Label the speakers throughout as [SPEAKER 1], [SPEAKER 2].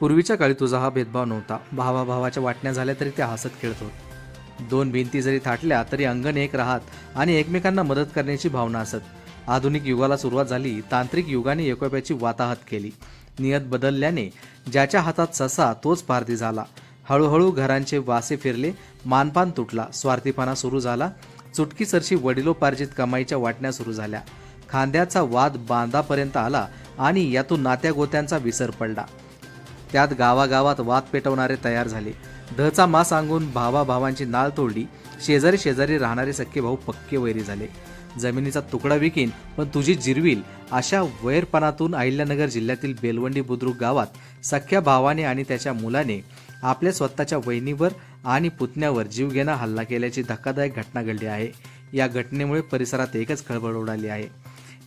[SPEAKER 1] पूर्वीच्या काळी तुझा हा भेदभाव नव्हता. भावाभावाच्या वाटण्या झाल्या तरी ते हसत खेळत होत. दोन भिंती जरी थाटल्या तरी अंगण एक राहत आणि एकमेकांना मदत करण्याची भावना असत. आधुनिक युगाला सुरुवात झाली तांत्रिक युगाने एकोप्याची वाताहत केली. नियत बदलल्याने ज्याच्या हातात ससा तोच पारधी झाला. हळूहळू घरांचे वासे फिरले मानपान तुटला स्वार्थीपणा सुरू झाला. चुटकीसरशी वडिलोपार्जित कमाईच्या वाटण्या सुरू झाल्या. खांद्याचा वाद बांधापर्यंत आला आणि यातून नात्यागोत्यांचा विसर पडला. त्यात गावागावात वाद पेटवणारे तयार झाले. धचा मा सांगून भावा भावांची नाळ तोडली. शेजारी शेजारी राहणारे सख्खे भाऊ पक्के वैरी झाले. जमिनीचा तुकडा विकीन पण तुझी जिरवील. अशा वैरपणातून अहिल्यानगर जिल्ह्यातील बेलवंडी बुद्रुक गावात सख्या भावाने आणि त्याच्या मुलाने आपल्या स्वतःच्या वहिनीवर आणि पुतण्यावर जीवघेणा हल्ला केल्याची धक्कादायक घटना घडली आहे. या घटनेमुळे परिसरात एकच खळबळ उडाली आहे.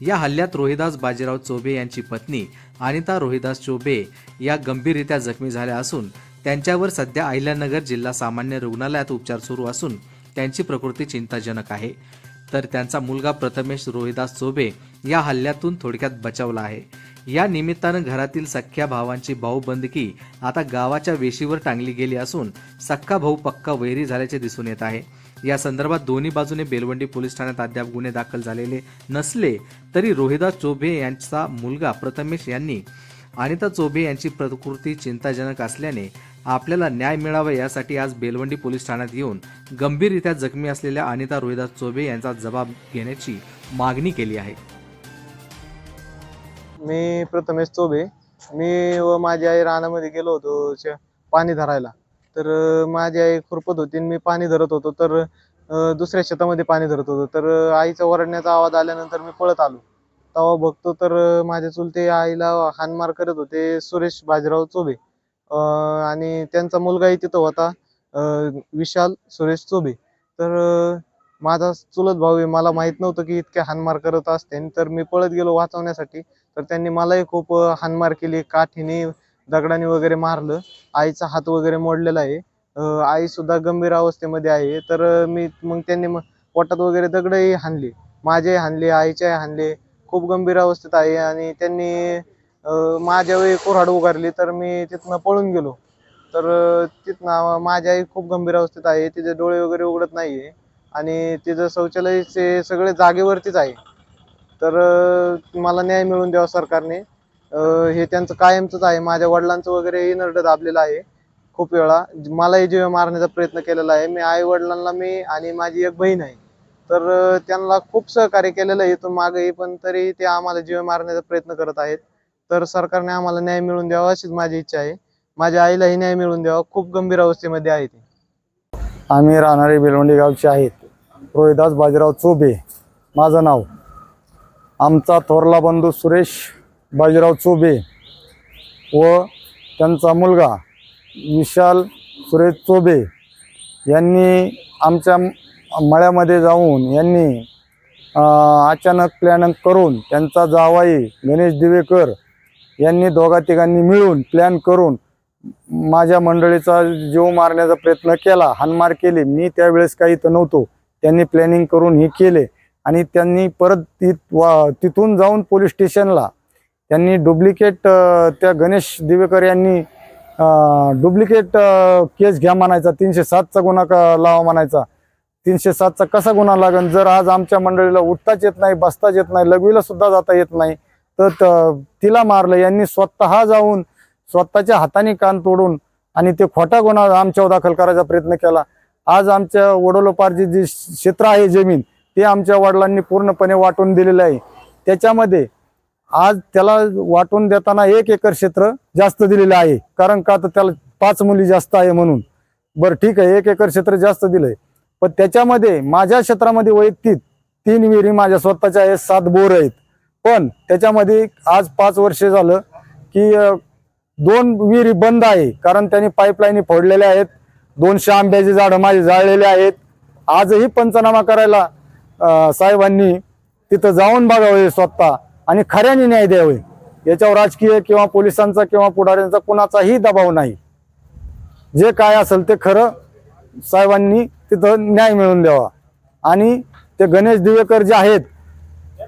[SPEAKER 1] या हल्ल्यात रोहिदास बाजीराव चोबे यांची पत्नी अनिता रोहिदास चोबे या गंभीररित्या जखमी झाल्या असून त्यांच्यावर सध्या अहिल्यानगर जिल्हा सामान्य रुग्णालयात उपचार सुरू असून त्यांची प्रकृती चिंताजनक आहे. तर त्यांचा मुलगा प्रथमेश रोहिदास चोबे या हल्ल्यातून थोडक्यात बचावला आहे. या निमित्तानं घरातील सख्ख्या भावांची भाऊबंदकी आता गावाच्या वेशीवर टांगली गेली असून सख्खा भाऊ पक्का वैरी झाल्याचे दिसून येत आहे. या संदर्भात दोन्ही बाजूने बेलवंडी पोलीस ठाण्यात अद्याप गुन्हे दाखल झालेले नसले तरी रोहिदास चोभे यांचा मुलगा प्रथमेश यांनी अनिता चोभे यांची प्रकृती चिंताजनक असल्याने आपल्याला न्याय मिळावा यासाठी आज बेलवंडी पोलीस ठाण्यात येऊन गंभीररित्या जखमी असलेल्या अनिता रोहिदास चोबे यांचा जबाब घेण्याची मागणी केली आहे.
[SPEAKER 2] मी प्रथमेश चोबे. मी व माझी आई रानामध्ये गेलो होतो पाणी धरायला. तर माझी आई खुरपत होती आणि मी पाणी धरत होतो. तर दुसऱ्या शेतामध्ये पाणी धरत होतो. तर आईचा ओरडण्याचा आवाज आल्यानंतर मी पळत आलो. तेव्हा बघतो तर माझे चुलते आईला हानमार करत होते सुरेश बाजीराव चोबे. आणि त्यांचा मुलगाही तिथं होता विशाल सुरेश चोबे. तर माझा चुलत भाऊ आहे मला माहीत नव्हतं की इतके हानमार करत असते. तर मी पळत गेलो वाचवण्यासाठी. तर त्यांनी मलाही खूप हानमार केली. काठीने दगडाने वगैरे मारलं. आईचा हात वगैरे मोडलेला आहे. आईसुद्धा आई सुद्धा गंभीर अवस्थेमध्ये आहे. तर मी मग त्यांनी मग पोटात वगैरे दगडही हानली माझ्याही हाणले आईच्याही हाणले. खूप गंभीर अवस्थेत आहे. आणि त्यांनी माझ्या वेळी कुऱ्हाड उगारली. तर मी तिथनं पळून गेलो. तर तिथनं माझी आई खूप गंभीर अवस्थेत आहे. तिचे डोळे वगैरे उघडत नाही आहे आणि तिचं शौचालयचे सगळे जागेवरतीच आहे. तर मला न्याय मिळवून द्यावा सरकारने. हे त्यांचं कायमचंच आहे. माझ्या वडिलांचं वगैरे इनर्ड दाबलेलं आहे. खूप वेळा. मलाही जीव मारण्याचा प्रयत्न केलेला आहे. मी आई वडिलांना मी आणि माझी एक बहीण आहे. तर त्यांना खूप सहकार्य केलेलं आहे. इथून मागेही पण तरी ते आम्हाला जीव मारण्याचा प्रयत्न करत आहेत. तर सरकारने आम्हाला न्याय मिळवून द्यावा अशीच माझी इच्छा आहे. माझ्या आईलाही न्याय मिळवून द्यावा. खूप गंभीर अवस्थेमध्ये आहे ती.
[SPEAKER 3] आम्ही राहणारे बेलवंडी गावचे आहेत. रोहिदास बाजीराव चोबे माझं नाव. आमचा थोरला बंधू सुरेश बाजीराव चोबे व त्यांचा मुलगा विशाल सुरेश चोबे यांनी आमच्या मळ्यामध्ये जाऊन यांनी अचानक प्लॅन करून त्यांचा जावाई गणेश दिवेकर यांनी दोघा तिघांनी मिळून प्लॅन करून माझ्या मंडळीचा जीव मारण्याचा प्रयत्न केला. हानमार केली. मी त्यावेळेस काही इथं नव्हतो. त्यांनी प्लॅनिंग करून हे केले. आणि त्यांनी परत ति वा तिथून जाऊन पोलीस स्टेशनला त्यांनी डुप्लिकेट त्या गणेश दिवेकर यांनी डुप्लिकेट केस घ्या म्हणायचा. तीनशे सातचा गुन्हा क- लावा म्हणायचा. तीनशे सातचा कसा गुन्हा लागेल जर आज आमच्या मंडळीला उठताच येत नाही बसताच येत नाही लघवीला सुद्धा जाता येत नाही तर त- तिला मारलं. यांनी स्वतः जाऊन स्वतःच्या हाताने कान तोडून आणि ते खोटा गुन्हा आमच्यावर दाखल करायचा प्रयत्न केला. आज आमच्या वडोलोपार्जित जी क्षेत्र आहे जमीन ते आमच्या वडिलांनी पूर्णपणे वाटून दिलेलं आहे. त्याच्यामध्ये आज त्याला वाटून देताना एक एकर क्षेत्र जास्त दिलेलं आहे. कारण का तर त्याला पाच मुली जास्त आहे म्हणून. बरं ठीक आहे एक एकर क्षेत्र जास्त दिलंय. पण त्याच्यामध्ये माझ्या क्षेत्रामध्ये वैयक्तिक तीन विहिरी माझ्या स्वतःच्या आहेत सात बोर आहेत. पण त्याच्यामध्ये आज पाच वर्षे झालं की दोन विहिरी बंद आहे. कारण त्यांनी पाईपलाईनी फोडलेल्या आहेत. दोनशे आंब्याची झाडं माझी जाळलेली आहेत. आजही पंचनामा करायला साहेबांनी तिथं जाऊन बघावे स्वतः आणि खऱ्याने न्याय द्यावे. याच्यावर राजकीय किंवा पोलिसांचा किंवा पुढाऱ्यांचा कुणाचाही दबाव नाही. जे काय असेल ते खरं साहेबांनी तिथं न्याय मिळवून द्यावा. आणि ते गणेश दिवेकर जे आहेत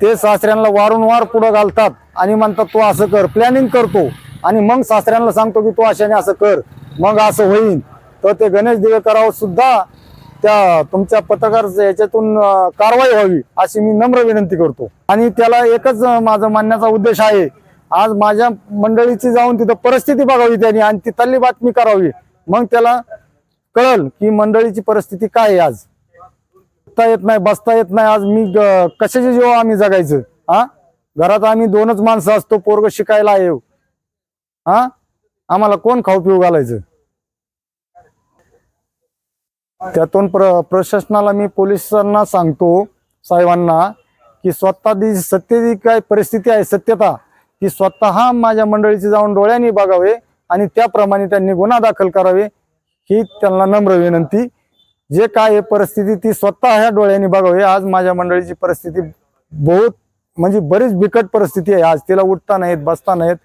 [SPEAKER 3] ते सासऱ्यांना वारंवार पुढं घालतात आणि म्हणतात तो असं कर प्लॅनिंग करतो. आणि मग सासऱ्यांना सांगतो की तू अशाने असं कर मग असं होईल तर ते गणेश दिवेकरावर सुद्धा त्या तुमच्या पत्रकार याच्यातून कारवाई व्हावी अशी मी नम्र विनंती करतो. आणि त्याला एकच माझं माझा मानण्याचा उद्देश आहे आज माझ्या मंडळीची जाऊन तिथं परिस्थिती बघावी त्यांनी आणि तिथली बातमी करावी. मग त्याला कळल की मंडळीची परिस्थिती काय आहे आज. उठता येत नाही बसता येत नाही. आज मी ग- कशाचे जेव्हा आम्ही जगायचं? हा घरात आम्ही दोनच माणसं असतो पोरग शिकायला येऊ हा? आम्हाला कोण खाऊ पिऊ घालायचं? त्यातून प्र प्रशासनाला मी पोलिसांना सांगतो साहेबांना की स्वतः जी सत्य काय परिस्थिती आहे सत्यता ती स्वतः माझ्या मंडळीची जाऊन डोळ्यांनी बघावे आणि त्याप्रमाणे त्यांनी गुन्हा दाखल करावे ही त्यांना नम्र विनंती. जे काय आहे परिस्थिती ती स्वतः ह्या डोळ्यांनी बघावी. आज माझ्या मंडळीची परिस्थिती बहुत म्हणजे बरीच बिकट परिस्थिती आहे. आज तिला उठता नाहीत बसता नाहीत.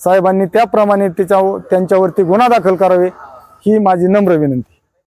[SPEAKER 3] साहेबांनी त्याप्रमाणे तिच्या त्यांच्यावरती गुन्हा दाखल करावे ही माझी नम्र विनंती.